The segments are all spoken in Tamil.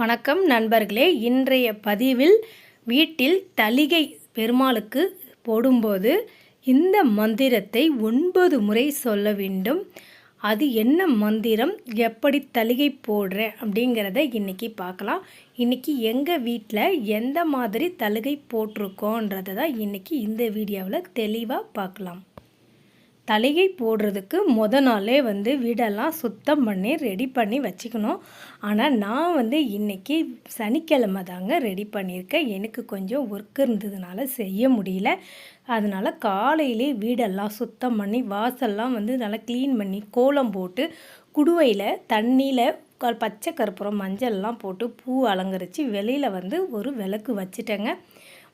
வணக்கம் நண்பர்களே. இன்றைய பதிவில் வீட்டில் தலிகை பெருமாளுக்கு போடும்போது இந்த மந்திரத்தை ஒன்பது முறை சொல்ல வேண்டும். அது என்ன மந்திரம்? எப்படி தலிகை போடுறேன் அப்படிங்கிறத இன்றைக்கி பார்க்கலாம். இன்றைக்கி எங்கள் வீட்டில் எந்த மாதிரி தலுகை போட்டிருக்கோன்றதை தான் இன்றைக்கி இந்த வீடியோவில் தெளிவாக பார்க்கலாம். தலையை போடுறதுக்கு மொத நாளே வந்து வீடெல்லாம் சுத்தம் பண்ணி ரெடி பண்ணி வச்சுக்கணும். ஆனால் நான் வந்து இன்றைக்கி சனிக்கிழமை தாங்க ரெடி பண்ணியிருக்கேன். எனக்கு கொஞ்சம் ஒர்க் இருந்ததுனால செய்ய முடியல. அதனால் காலையிலே வீடெல்லாம் சுத்தம் பண்ணி வாசல்லாம் வந்து நல்லா க்ளீன் பண்ணி கோலம் போட்டு குடுவையில் தண்ணியில் பச்சை கற்பூரம் மஞ்சள்லாம் போட்டு பூ அலங்கரித்து வெளியில் வந்து ஒரு விளக்கு வச்சுட்டேங்க.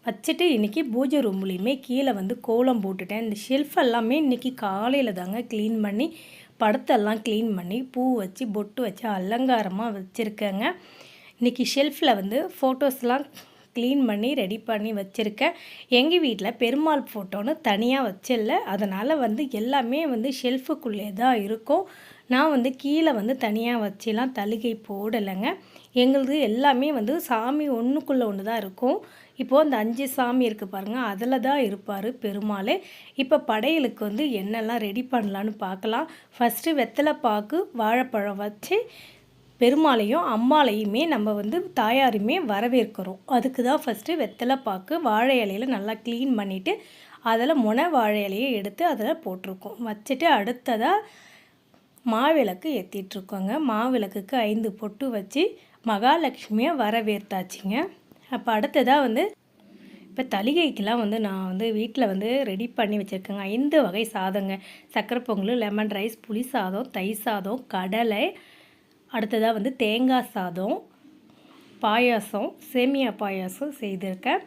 வச்சுட்டு இன்றைக்கி பூஜை ரூம்லேயுமே கீழே வந்து கோலம் போட்டுட்டேன். இந்த ஷெல்ஃப் எல்லாமே இன்றைக்கி காலையில் தாங்க க்ளீன் பண்ணி படத்தெல்லாம் க்ளீன் பண்ணி பூ வச்சு பொட்டு வச்சு அலங்காரமாக வச்சுருக்கேங்க. இன்றைக்கி ஷெல்ஃபில் வந்து ஃபோட்டோஸ்லாம் க்ளீன் பண்ணி ரெடி பண்ணி வச்சுருக்கேன். எங்கள் வீட்டில் பெருமாள் ஃபோட்டோன்னு தனியாக வச்சில்ல. அதனால் வந்து எல்லாமே வந்து ஷெல்ஃபுக்குள்ளே தான் இருக்கும். நான் வந்து கீழே வந்து தனியாக வச்சுலாம் தலுகை போடலைங்க. எங்களுது எல்லாமே வந்து சாமி ஒன்றுக்குள்ளே ஒன்று தான் இருக்கும். இப்போது அந்த அஞ்சு சாமி இருக்குது பாருங்கள் அதில் தான் இருப்பார் பெருமாளே. இப்போ படையலுக்கு வந்து என்னெல்லாம் ரெடி பண்ணலான்னு பார்க்கலாம் ஃபஸ்ட்டு வெத்தலை பாக்கு வாழைப்பழம் வச்சு பெருமாளையும் அம்மாளையுமே நம்ம வந்து தாயாருமே வரவேற்கிறோம். அதுக்கு தான் ஃபஸ்ட்டு வெத்தலை பாக்கு வாழை இலையில நல்லா க்ளீன் பண்ணிவிட்டு அதில் முனை வாழை இலையை எடுத்து அதில் போட்டிருக்கோம். வச்சுட்டு அடுத்ததாக மாவிளக்கு ஏற்றிட்டுருக்கோங்க மாவிளக்குக்கு ஐந்து பொட்டு வச்சு மகாலட்சுமியை வரவேற்றாச்சிங்க. அப்போ அடுத்ததாக வந்து இப்போ தளிகைக்கெலாம் வந்து நான் வந்து வீட்டில் வந்து ரெடி பண்ணி வச்சுருக்கேங்க. ஐந்து வகை சாதங்க. சக்கரை பொங்கல் லெமன் ரைஸ் புளி சாதம் தயிர் சாதம் கடலை அடுத்ததாக வந்து தேங்காய் சாதம் பாயாசம் சேமியா பாயாசம் செய்திருக்கேன்.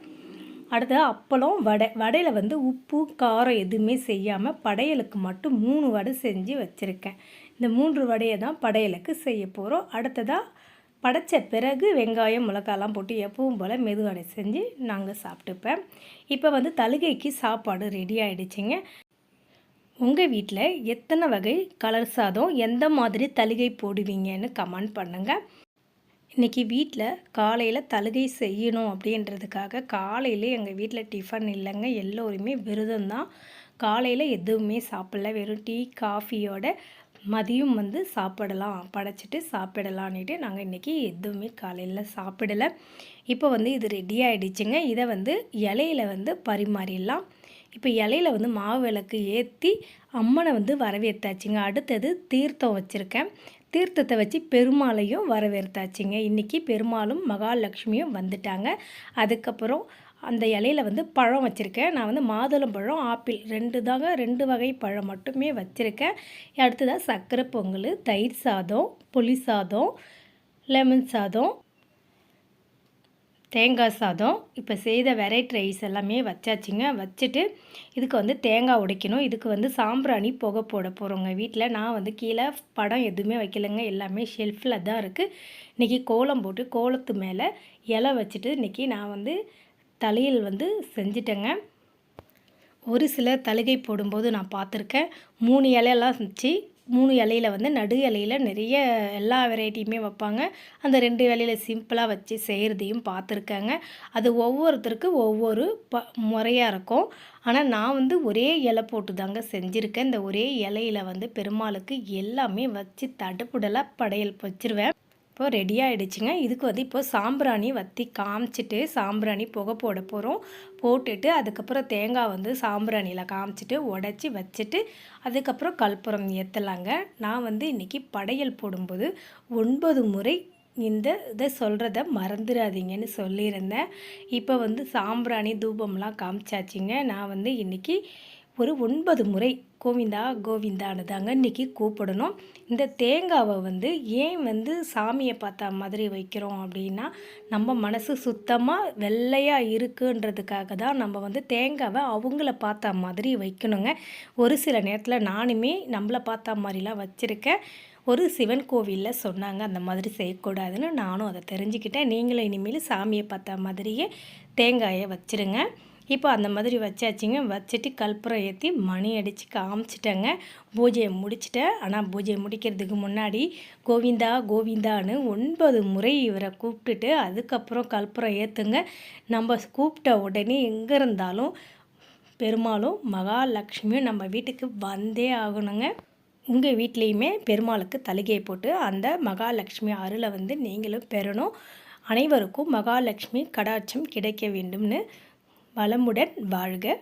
அடுத்தது அப்பளம் வடை. வடையில் வந்து உப்பு காரம் எதுவுமே செய்யாமல் படையலுக்கு மட்டும் மூணு வடை செஞ்சு வச்சுருக்கேன். இந்த மூன்று வடையை தான் படையலுக்கு செய்ய போகிறோம் அடுத்ததாக படைச்ச பிறகு வெங்காயம் மிளகாலாம் போட்டு எப்பவும் போல் மெதுவடை செஞ்சு நாங்கள் சாப்பிட்டுப்பேன். இப்போ வந்து தலுகைக்கு சாப்பாடு ரெடி ஆகிடுச்சிங்க உங்கள் வீட்டில் எத்தனை வகை கலர் சாதம் எந்த மாதிரி தலுகை போடுவீங்கன்னு கமெண்ட் பண்ணுங்கள் இன்றைக்கி வீட்டில் காலையில் தலுகை செய்யணும் அப்படின்றதுக்காக காலையில் எங்கள் வீட்டில் டிஃபன் இல்லைங்க. எல்லோருமே விரதம் தான் காலையில் எதுவுமே சாப்பிடல. வெறும் டீ காஃபியோட மதியம் வந்து சாப்பிடலாம் படைச்சிட்டு சாப்பிடலான்னுட்டு நாங்கள் இன்றைக்கி எதுவுமே காலையில் சாப்பிடலை. இப்போ வந்து இது ரெடி ஆகிடுச்சுங்க இதை வந்து இலையில வந்து பரிமாறிடலாம். இப்போ இலையில வந்து மாவு விளக்கு ஏற்றி அம்மனை வந்து வரவேற்றாச்சுங்க. அடுத்தது தீர்த்தம் வச்சுருக்கேன். தீர்த்தத்தை வச்சு பெருமாளையும் வரவேற்றாச்சுங்க. இன்றைக்கி பெருமாளும் மகாலட்சுமியும் வந்துட்டாங்க. அதுக்கப்புறம் அந்த இலையில வந்து பழம் வச்சுருக்கேன். நான் வந்து மாதுளம் பழம் ஆப்பிள் ரெண்டு தாங்க ரெண்டு வகை பழம் மட்டுமே வச்சுருக்கேன். அடுத்ததாக சர்க்கரை பொங்கல் தயிர் சாதம் புளி சாதம் லெமன் சாதம் தேங்காய் சாதம். இப்போ செய்த வெரைட்டி ரைஸ் எல்லாமே வச்சாச்சுங்க. வச்சுட்டு இதுக்கு வந்து தேங்காய் உடைக்கணும். இதுக்கு வந்து சாம்பிராணி புகை போட போகிறோங்க வீட்டில் நான் வந்து கீழே படம் எதுவுமே வைக்கலைங்க. எல்லாமே ஷெல்ஃபில் தான் இருக்குது இன்றைக்கி கோலம் போட்டு கோலத்து மேலே இலை வச்சுட்டு இன்றைக்கி நான் வந்து தலையில் வந்து செஞ்சிட்டேங்க. ஒரு சிலர் தலுகை போடும்போது நான் பார்த்துருக்கேன். மூணு இலையெல்லாம் செஞ்சு மூணு இலையில வந்து நடு இலையில நிறைய எல்லா வெரைட்டியுமே வைப்பாங்க. அந்த ரெண்டு இலையில சிம்பிளாக வச்சு செய்கிறதையும் பார்த்துருக்கேங்க. அது ஒவ்வொருத்தருக்கு ஒவ்வொரு ப முறையாக இருக்கும். ஆனால் நான் வந்து ஒரே இலை போட்டு தாங்க செஞ்சுருக்கேன். இந்த ஒரே இலையில வந்து பெருமாளுக்கு எல்லாமே வச்சு தடுப்புடலாக படையல் வச்சிருவேன். இப்போ ரெடி ஆகிடுச்சுங்க இதுக்கு வந்து இப்போ சாம்பிராணி வற்றி காமிச்சிட்டு சாம்பிராணி புகை போட போகிறோம் போட்டுட்டு அதுக்கப்புறம் தேங்காய் வந்து சாம்பிராணியில் காமிச்சிட்டு உடச்சி வச்சுட்டு அதுக்கப்புறம் கற்பூரம் ஏற்றலாங்க நான் வந்து இன்றைக்கி படையல் போடும்போது ஒன்பது முறை இந்த இதை சொல்கிறத மறந்துடாதீங்கன்னு சொல்லியிருந்தேன். இப்போ வந்து சாம்பிராணி தூபம்லாம் காமிச்சாச்சிங்க. நான் வந்து இன்றைக்கி ஒரு ஒன்பது முறை கோவிந்தா கோவிந்தான்னு தாங்க இன்றைக்கி கூப்பிடணும். இந்த தேங்காவை வந்து ஏன் வந்து சாமியை பார்த்த மாதிரி வைக்கிறோம் அப்படின்னா நம்ம மனசு சுத்தமாக வெள்ளையாக இருக்குன்றதுக்காக தான் நம்ம வந்து தேங்காவை அவங்கள பார்த்த மாதிரி வைக்கணுங்க. ஒரு சில நேரத்தில் நானுமே நம்மளை பார்த்த மாதிரிலாம் வச்சுருக்கேன். ஒரு சிவன் கோவிலில் சொன்னாங்க அந்த மாதிரி செய்யக்கூடாதுன்னு. நானும் அதை தெரிஞ்சுக்கிட்டேன். நீங்களும் இனிமேல் சாமியை பார்த்த மாதிரியே தேங்காயை வச்சுருங்க. இப்போ அந்த மாதிரி வச்சாச்சுங்க. வச்சுட்டு கற்பூரம் ஏற்றி மணி அடித்து காமிச்சிட்டேங்க. பூஜையை முடிச்சிட்டேன். ஆனால் பூஜையை முடிக்கிறதுக்கு முன்னாடி கோவிந்தா கோவிந்தான்னு ஒன்பது முறை இவரை கூப்பிட்டுட்டு அதுக்கப்புறம் கற்பூரம் ஏற்றுங்க நம்ம கூப்பிட்ட உடனே எங்கே இருந்தாலும் பெருமாளும் மகாலட்சுமியும் நம்ம வீட்டுக்கு வந்தே ஆகணுங்க. உங்கள் வீட்லேயுமே பெருமாளுக்கு தலிகையை போட்டு அந்த மகாலட்சுமி அருளை வந்து நீங்களும் பெறணும். அனைவருக்கும் மகாலட்சுமி கடாட்சம் கிடைக்க வேண்டும்னு வளமுடன் வாழ்க.